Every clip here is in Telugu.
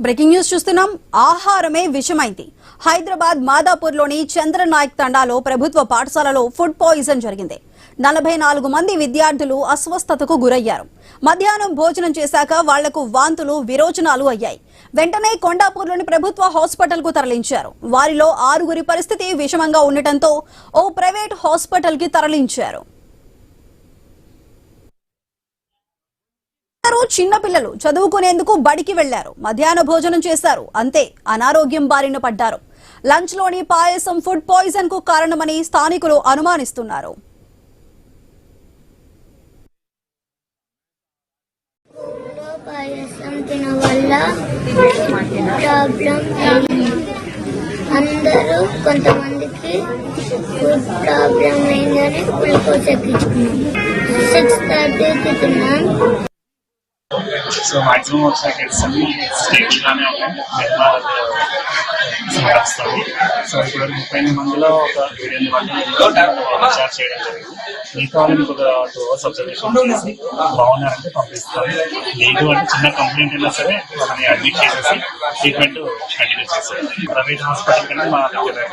బ్రేకింగ్ న్యూస్ చూస్తున్నాం. ఆహారమే విషమైంది. హైదరాబాద్ మాదాపూర్లోని చంద్రనాయక్ తండాలో ప్రభుత్వ పాఠశాలలో ఫుడ్ పాయిజన్ జరిగింది. నలభై నాలుగు మంది విద్యార్థులు అస్వస్థతకు గురయ్యారు. మధ్యాహ్నం భోజనం చేశాక వాళ్ళకు వాంతులు విరోచనాలు అయ్యాయి. వెంటనే కొండాపూర్లోని ప్రభుత్వ హాస్పిటల్కు తరలించారు. వారిలో ఆరుగురి పరిస్థితి విషమంగా ఉండటంతో ఓ ప్రైవేట్ హాస్పిటల్కి తరలించారు. చిన్నపిల్లలు చదువుకునేందుకు బడికి వెళ్ళారు. మధ్యాహ్న భోజనం చేశారు. అంతే అనారోగ్యం బారిన పడ్డారు. లంచ్లోని పాయసం ఫుడ్ పాయిజన్కు కారణమని స్థానికులు అనుమానిస్తున్నారు. పాయసం ప్రాబ్లం అందరూ కొంతమందికి ఫుడ్ ప్రాబ్లం అయిందని గ్లూకోజ్ ఎక్కించుకున్నాం. సిక్స్ థర్టీకి తిన్నాం. So my saque es el stage runner del Medal వస్తుంది సో ఇప్పుడు ముప్పై ఎనిమిది మందిలో ఒక చేయడం జరిగింది మిగతా వాళ్ళని ఒక టూ అవర్స్ అబ్జర్వేషన్ చేసి బాగున్నారంటే లేదు అంటే చిన్న కంప్లైంట్ అయినా సరే వాళ్ళని అడ్మిట్ చేసేసి ట్రీట్మెంట్ కంటిన్యూ చేస్తాం ప్రైవేట్ హాస్పిటల్ కన్నా మా దగ్గర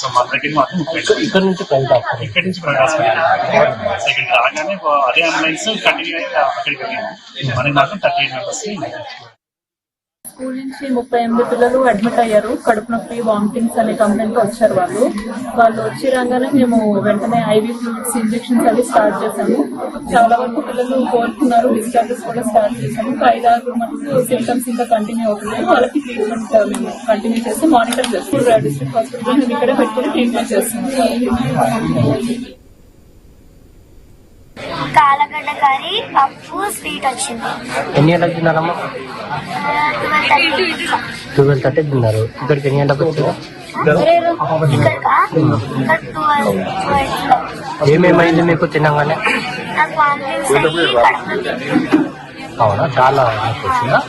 సో మా దగ్గర మాత్రం ముప్పై ఇక్కడ నుంచి ప్రైవేట్ హాస్పిటల్ ఇక్కడి నుంచి ప్రైవేట్ హాస్పిటల్ సో ఇక్కడ రాగానే అదే అంబులెన్స్ కంటిన్యూ అయ్యి అక్కడికి వెళ్ళింది మనకి మాత్రం థర్టీ ఎయిట్ మెంబర్స్ స్కూల్ నుంచి ముప్పై ఎనిమిది పిల్లలు అడ్మిట్ అయ్యారు. కడుపు నొప్పి వామిటింగ్స్ అనే కంప్లైంట్ వచ్చారు వాళ్ళు. వాళ్ళు వచ్చి రాగానే మేము వెంటనే ఐవీ ఫ్లూయిడ్స్ ఇంజెక్షన్స్ అవి స్టార్ట్ చేశాము. చాలా వరకు పిల్లలు కోరుకున్నారు డిశ్చార్జెస్ కూడా స్టార్ట్ చేశాము. ఐదు ఆరు మటుకు సిమ్టమ్స్ ఇంకా కంటిన్యూ అవుతున్నాయి. వాళ్ళకి ట్రీట్మెంట్ మేము కంటిన్యూ చేసి మానిటర్ చేస్తాం. డిస్ట్రిక్ట్ హాస్పిటల్ మేము ఇక్కడే పెట్టుకుని ట్రీట్మెంట్ చేస్తాం. కాలగడ్డ కర్రీ పప్పు స్వీట్ వచ్చింది. ఎన్ని గంటలకు తిన్నారమ్మా? ట్వెల్వ్ థర్టీ తిన్నారు. ఇక్కడికి ఎన్ని గంటలకు వచ్చారు? ఏమేమైంది మీకు నొప్పి. అవునా? చాలా వచ్చిందా?